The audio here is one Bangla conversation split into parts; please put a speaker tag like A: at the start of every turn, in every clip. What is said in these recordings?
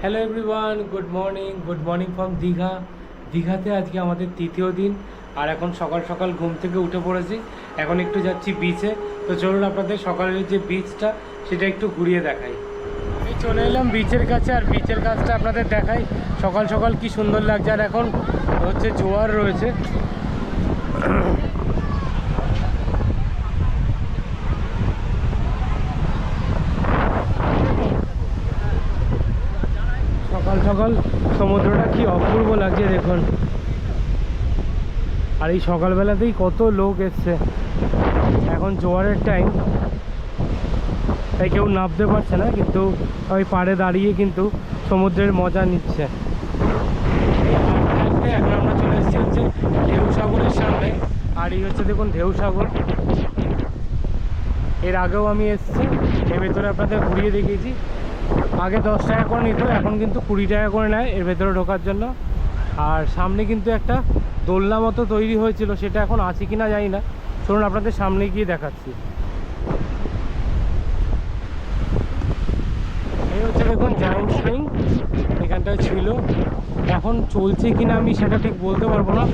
A: Hello everyone good morning good morning from Digha দীঘাতে আজকে আমাদের তৃতীয় দিন, আর এখন সকাল সকাল ঘুম থেকে উঠে পড়েছি। এখন একটু যাচ্ছি বিচে তো চলুন আপনাদের সকালের যে বিচটা সেটা একটু ঘুরিয়ে দেখাই। আমি চলে এলাম বিচের কাছে, আর বিচের কাছটা আপনাদের দেখাই। সকাল সকাল কি সুন্দর লাগছে। আর এখন হচ্ছে জোয়ার রয়েছে। সকাল সমুদ্রটা কি অপূর্ব লাগছে দেখুন। আর এই সকালবেলাতেই কত লোক এসছে। এখন জোয়ারের টাইম তাই কেউ নামতে পারছে না, কিন্তু ওই পাড়ে দাঁড়িয়ে কিন্তু সমুদ্রের মজা নিচ্ছে। এখন আমরা চলে এসেছি হচ্ছে ঢেউ সাগরের সামনে। আর এই হচ্ছে দেখুন ঢেউ সাগর এর আগেও আমি এসেছি। এর ভেতরে আপনাদের ঘুরিয়ে দেখিয়েছি। আগে দশ টাকা করে নিত, এখন কিন্তু কুড়ি টাকা করে নেয় এর ভেতরে ঢোকার জন্য। আর সামনে কিন্তু একটা দোলনা মতো তৈরি হয়েছিল, সেটা এখন আছে কি না জানি না। চলুন আপনাদের সামনে গিয়ে দেখাচ্ছি। এই হচ্ছে দেখুন জায়েন্ট সুইং এখানটায় ছিল। এখন চলছে কিনা আমি সেটা ঠিক বলতে পারব না।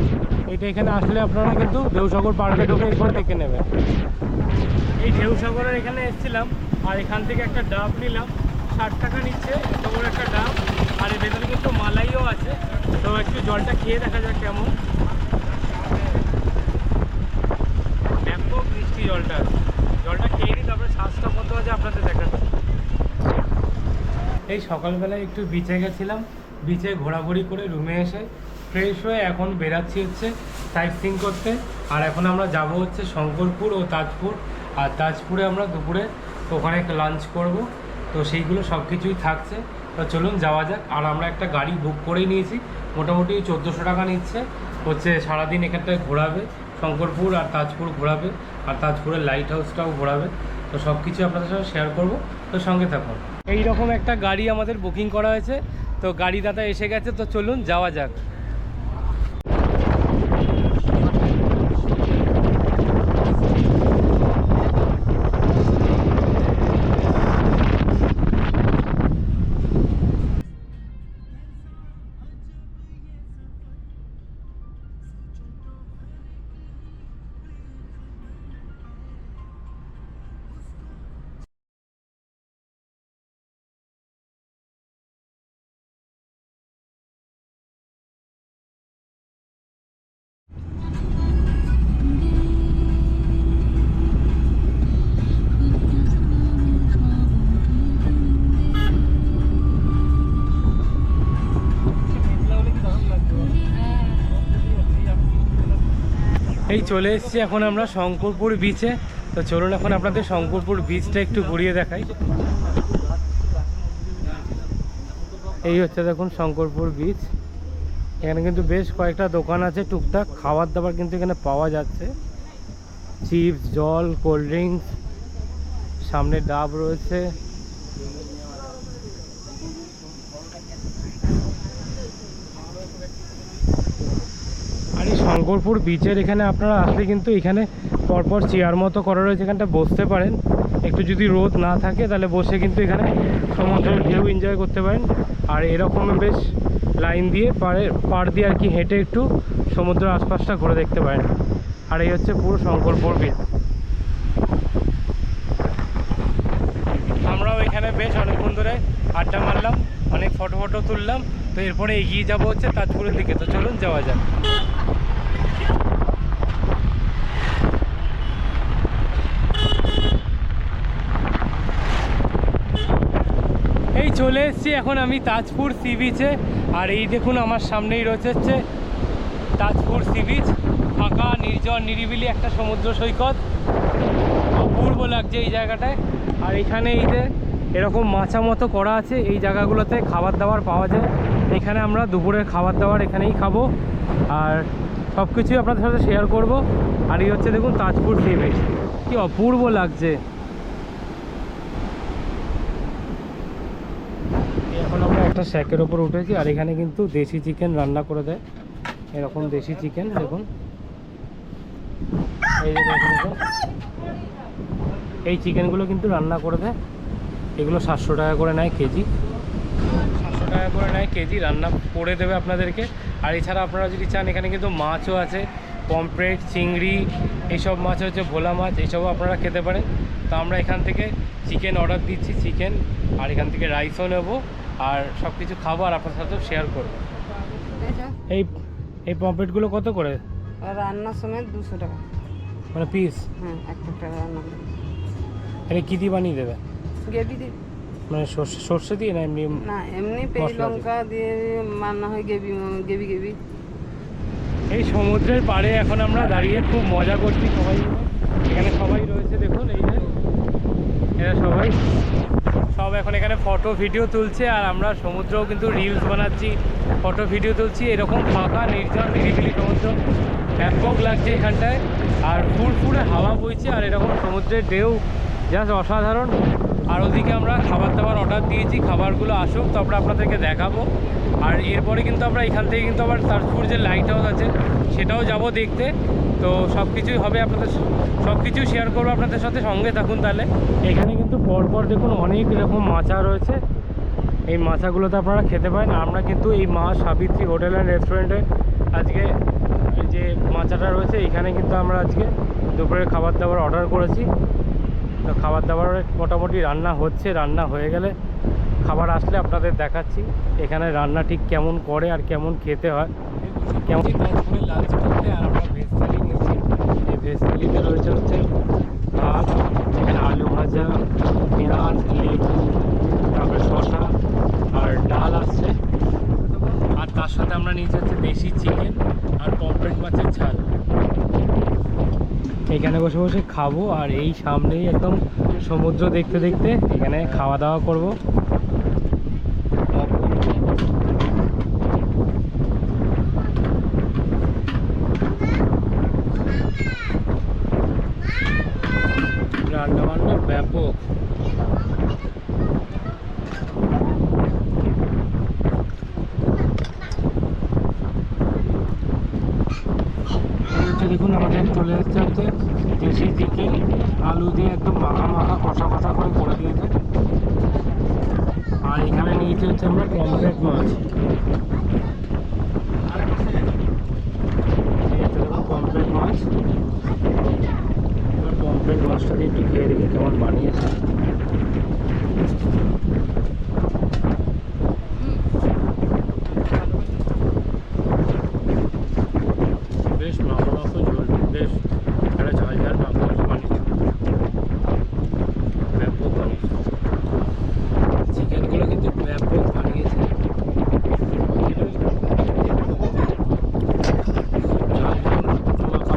A: এটা এখানে আসলে আপনারা কিন্তু দেউসাগর পার্কে ঢুকে একবার দেখে নেবেন। এই ঢেউসাগরের এখানে এসেছিলাম, আর এখান থেকে একটা ডাব নিলাম। ষাট টাকা নিচ্ছে বড় একটা ডাব আর এর ভেতরে কিন্তু মালাইও আছে। তো একটু জলটা খেয়ে দেখা যাক কেমন। ব্যাপক মিষ্টি জলটা। জলটা খেয়ে নিই, তারপরে শ্বাসটা কত আছে আপনাদের দেখাচ্ছি এই সকালবেলায় একটু বিচে গেছিলাম। বিচে ঘোরাঘুরি করে রুমে এসে ফ্রেশ হয়ে এখন বেরাচ্ছি হচ্ছে সাইট সিং করতে। আর এখন আমরা যাব হচ্ছে শঙ্করপুর ও তাজপুর। আর তাজপুরে আমরা দুপুরে ওখানে লাঞ্চ করব। তো সেইগুলো সব কিছুই থাকছে। তো চলুন যাওয়া যাক। আর আমরা একটা গাড়ি বুক করেই নিয়েছি। মোটামুটি চোদ্দোশো টাকা নিচ্ছে। হচ্ছে সারাদিন এখানটায় ঘোরাবে। শঙ্করপুর আর তাজপুর ঘোরাবে। আর তাজপুরের লাইট হাউসটাও ঘোরাবে। তো সব কিছু আপনাদের সাথে শেয়ার করব। তো সঙ্গে থাকুন। এই রকম একটা গাড়ি আমাদের বুকিং করা হয়েছে। তো গাড়ি দাদা এসে গেছে। তো চলুন যাওয়া যাক। এই চলে এসেছি এখন আমরা শঙ্করপুর বিচে তো চলুন এখন আপনাদের শঙ্করপুর বিচটা একটু ঘুরিয়ে দেখাই। এই হচ্ছে দেখুন শঙ্করপুর বিচ এখানে কিন্তু বেশ কয়েকটা দোকান আছে টুকটাক। খাবার দাবার কিন্তু এখানে পাওয়া যাচ্ছে। চিপস জল কোল্ড ড্রিঙ্কস সামনে ডাব রয়েছে আর এই শঙ্করপুর বিচের এখানে আপনারা আসলে কিন্তু এখানে পরপর চেয়ার মতো করা রয়েছে, এখানটা বসতে পারেন। একটু যদি রোদ না থাকে, তাহলে বসে কিন্তু এখানে সমুদ্রের ঢেউ এনজয় করতে পারেন। আর এরকম বেশ লাইন দিয়ে পাড়ে পাড় দিয়ে আর কি হেঁটে একটু সমুদ্রের আশপাশটা ঘুরে দেখতে পারেন। আর এই হচ্ছে পুরো শঙ্করপুর বিচ আমরাও এখানে বেশ অনেকক্ষণ ধরে আড্ডা মারলাম, অনেক ফটো ফটো তুললাম। তো এরপরে এগিয়ে যাব হচ্ছে তাজপুরের দিকে। তো চলুন যাওয়া যাক। এই চলে এসেছি এখন আমি তাজপুর সি বিচে আর এই দেখুন আমার সামনেই রয়েছে তাজপুর সি বিচ ফাঁকা, নির্জন, নিরিবিলি একটা সমুদ্র সৈকত। অপূর্ব লাগছে এই জায়গাটায়। আর এখানে এই যে এরকম মাচা মতো করা আছে, এই জায়গাগুলোতে খাবার দাবার পাওয়া যায়। এখানে আমরা দুপুরের খাবার দাবার এখানেই খাব। আর সব কিছুই আপনাদের সাথে শেয়ার করব। আর এই হচ্ছে দেখুন তাজপুর সি বিচ কি অপূর্ব লাগছে। এখন আমরা একটা শ্যাকের ওপর উঠেছি, আর এখানে কিন্তু দেশি চিকেন রান্না করে দেয়। এরকম দেশি চিকেন দেখুন। এই চিকেনগুলো কিন্তু রান্না করে দেয়। এগুলো সাতশো টাকা করে নেয় কেজি। টাকা করে নেয় কেজি রান্না করে দেবে আপনাদেরকে। আর এছাড়া আপনারা যদি চান এখানে কিন্তু মাছও আছে পমপ্লেট চিংড়ি এইসব মাছ হচ্ছে ভোলা মাছ এইসবও আপনারা খেতে পারেন। তো আমরা এখান থেকে চিকেন অর্ডার দিচ্ছি চিকেন আর এখান থেকে রাইসও নেব আর সব কিছু খাব আর আপনার সাথেও শেয়ার করব। এই এই পমপ্লেটগুলো কত করে?
B: রান্নার সময় দুশো টাকা।
A: মানে পিস
B: হ্যাঁ এক টাকা রান্না। করে
A: এটা কী দিয়ে বানিয়ে দেবে?
B: গ্রেভি দিয়ে।
A: মানে সর্ষে সর্ষে দিয়ে না এমনি
B: না এমনি পেঁয়াজ
A: দিয়ে।
B: লঙ্কা দিয়ে রান্না হয় গ্রেভি গ্রেভি গ্রেভি।
A: এই সমুদ্রের পাড়ে এখন আমরা দাঁড়িয়ে খুব মজা করছি সবাই এখানে সবাই রয়েছে দেখুন এই যে এরা সবাই। সব এখন এখানে ফটো ভিডিও তুলছে আর আমরা সমুদ্রেও কিন্তু রিলস বানাচ্ছি ফটো ভিডিও তুলছি। এরকম ফাঁকা নির্জন নিরিবিলি সমুদ্র। ব্যাপক লাগছে এখানটায়। আর ফুরফুরে হাওয়া বইছে আর এরকম সমুদ্রের ঢেউ জাস্ট অসাধারণ। আর ওদিকে আমরা খাবার দাবার অর্ডার দিয়েছি, খাবারগুলো আসুক তারপরে আপনাদেরকে দেখাবো। আর এরপরে কিন্তু আমরা এখান থেকে কিন্তু আবার তাজপুর যে লাইট হাউস আছে, সেটাও যাব দেখতে। তো সব কিছুই হবে আপনাদের সব কিছুই শেয়ার করব আপনাদের সাথে, সঙ্গে থাকুন তাহলে। এখানে কিন্তু পরপর দেখুন অনেক রকম মাচা রয়েছে। এই মাছাগুলোতে আপনারা খেতে পারেন। আমরা কিন্তু এই মা সাবিত্রী হোটেল অ্যান্ড রেস্টুরেন্টে আজকে যে মাচাটা রয়েছে, এখানে কিন্তু আমরা আজকে দুপুরের খাবার দাবার অর্ডার করেছি। তো খাবার দাবার মোটামুটি রান্না হচ্ছে, রান্না হয়ে গেলে খাবার আসলে আপনাদের দেখাচ্ছি, এখানে রান্না ঠিক কেমন করে আর কেমন খেতে হয়। কেমন লাঞ্চ করতে আর আমরা ভেজ থালি এই ভেজ রয়েছে হচ্ছে ভাত, এখানে আলু ভাজা, পেঁয়াজ, লেবু, তারপরে শশা আর ডাল আসছে। আর তার সাথে আমরা নিয়েছি হচ্ছে দেশি চিকেন আর পমফ্রেট মাছের ঝাল। এখানে বসে বসে খাব আর এই সামনেই একদম সমুদ্র দেখতে দেখতে এখানে খাওয়া দাওয়া করব। ব্যাপক। দেখুন আমাদের চলে যাচ্ছে আলু দিয়ে একদম মাখা মাখা কষা কষা করে করে দিয়েছে আর এখানে নিয়েছি হচ্ছে আমরা পমফ্রেট মাছ পমফ্রেট মাছ পমফ্রেট মাছটা দিয়ে একটু খেয়ে দেখি কেমন বানিয়েছে বেশ মাখো মাখো ঝোল বেশ একটা ঝাল ঝাল মাখো মাখো বানিয়েছে ব্যাপক বানিয়েছে চিকেনগুলো কিন্তু ব্যাপক বানিয়েছে ঝাল ঝাল মাখা মাখা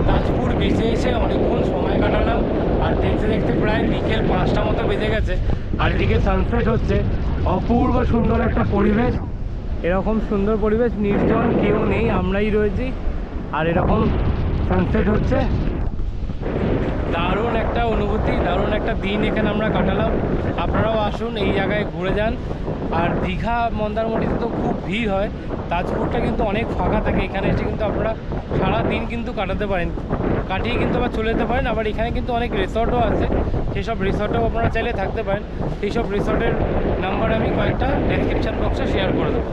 A: তাজপুর বেঁচে এসে অনেকক্ষণ সময় কাটালাম আর দেখতে দেখতে প্রায় বিকেল পাঁচটা মতো বেজে গেছে আর এদিকে সানসেট হচ্ছে। অপূর্ব সুন্দর একটা পরিবেশ। এরকম সুন্দর পরিবেশ, নির্জন কেউ নেই, আমরাই রয়েছি। আর এরকম সানসেট হচ্ছে। দারুণ একটা অনুভূতি, দারুণ একটা দিন এখানে আমরা কাটালাম। আপনারাও আসুন, এই জায়গায় ঘুরে যান। আর দীঘা মন্দারমণিতে তো খুব ভিড় হয়, তাজপুরটা কিন্তু অনেক ফাঁকা থাকে, এখানে এসে কিন্তু আপনারা সারা দিন কিন্তু কাটাতে পারেন। কাটিয়ে কিন্তু আবার চলে যেতে পারেন, আবার এখানে কিন্তু অনেক রিসর্টও আছে, সেসব রিসর্টেও আপনারা চাইলে থাকতে পারেন। সেই সব রিসর্টের নাম্বার আমি কয়েকটা ডেসক্রিপশান বক্সে শেয়ার করে দেবো।